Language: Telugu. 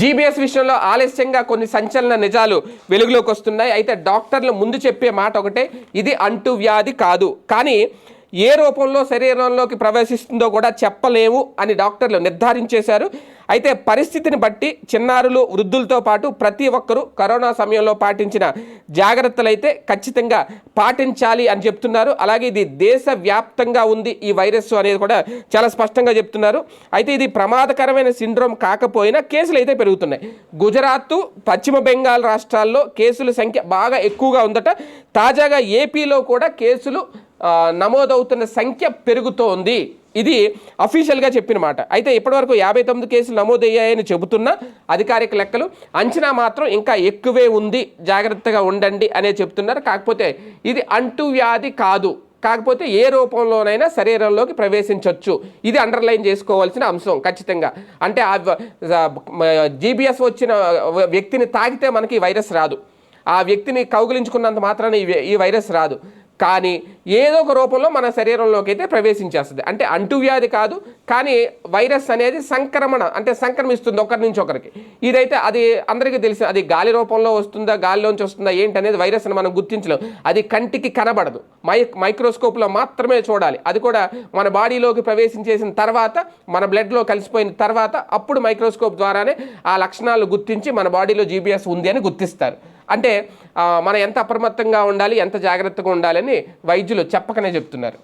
జీబీఎస్ విషయంలో ఆలస్యంగా కొన్ని సంచలన నిజాలు వెలుగులోకి వస్తున్నాయి. అయితే డాక్టర్లు ముందు చెప్పే మాట ఒకటే ఇది అంటువ్యాధి కాదు. కానీ ఏ రూపంలో శరీరంలోకి ప్రవేశిస్తుందో కూడా చెప్పలేము అని డాక్టర్లు నిర్ధారించేశారు. అయితే పరిస్థితిని బట్టి చిన్నారులు వృద్ధులతో పాటు ప్రతి ఒక్కరూ కరోనా సమయంలో పాటించిన జాగ్రత్తలైతే ఖచ్చితంగా పాటించాలి అని చెప్తున్నారు. అలాగే ఇది దేశవ్యాప్తంగా ఉంది ఈ వైరస్ అనేది కూడా చాలా స్పష్టంగా చెప్తున్నారు. అయితే ఇది ప్రమాదకరమైన సిండ్రోమ్ కాకపోయినా కేసులు అయితే పెరుగుతున్నాయి. గుజరాత్ పశ్చిమ బెంగాల్ రాష్ట్రాల్లో కేసుల సంఖ్య బాగా ఎక్కువగా ఉందట. తాజాగా ఏపీలో కూడా కేసులు నమోదవుతున్న సంఖ్య పెరుగుతోంది. ఇది అఫీషియల్గా చెప్పిన మాట. అయితే ఇప్పటివరకు యాభై తొమ్మిది కేసులు నమోదయ్యాయని చెబుతున్న అధికారిక లెక్కలు అంచనా మాత్రం ఇంకా ఎక్కువే ఉంది. జాగ్రత్తగా ఉండండి అనే చెప్తున్నారు కాకపోతే ఇది అంటువ్యాధి కాదు. కాకపోతే ఏ రూపంలోనైనా శరీరంలోకి ప్రవేశించవచ్చు ఇది అండర్లైన్ చేసుకోవాల్సిన అంశం ఖచ్చితంగా. అంటే ఆ జీబీఎస్ వచ్చిన వ్యక్తిని తాకితే మనకి ఈ వైరస్ రాదు. ఆ వ్యక్తిని కౌగిలించుకున్నంత మాత్రాన ఈ ఈ వైరస్ రాదు. కానీ ఏదో ఒక రూపంలో మన శరీరంలోకి అయితే ప్రవేశించేస్తుంది. అంటే అంటువ్యాధి కాదు కానీ వైరస్ అనేది సంక్రమణ అంటే సంక్రమిస్తుంది ఒకరి నుంచి ఒకరికి. ఇదైతే అది అందరికీ తెలిసి అది గాలి రూపంలో వస్తుందా గాలిలోంచి వస్తుందా ఏంటనేది వైరస్ అని మనం గుర్తించలేం. అది కంటికి కనబడదు. మై మైక్రోస్కోప్లో మాత్రమే చూడాలి. అది కూడా మన బాడీలోకి ప్రవేశించేసిన తర్వాత మన బ్లడ్లో కలిసిపోయిన తర్వాత అప్పుడు మైక్రోస్కోప్ ద్వారానే ఆ లక్షణాలు గుర్తించి మన బాడీలో జీబీఎస్ ఉంది అని గుర్తిస్తారు. అంటే మనం ఎంత అప్రమత్తంగా ఉండాలి ఎంత జాగ్రత్తగా ఉండాలని వైద్యులు చెప్పకనే చెప్తున్నారు.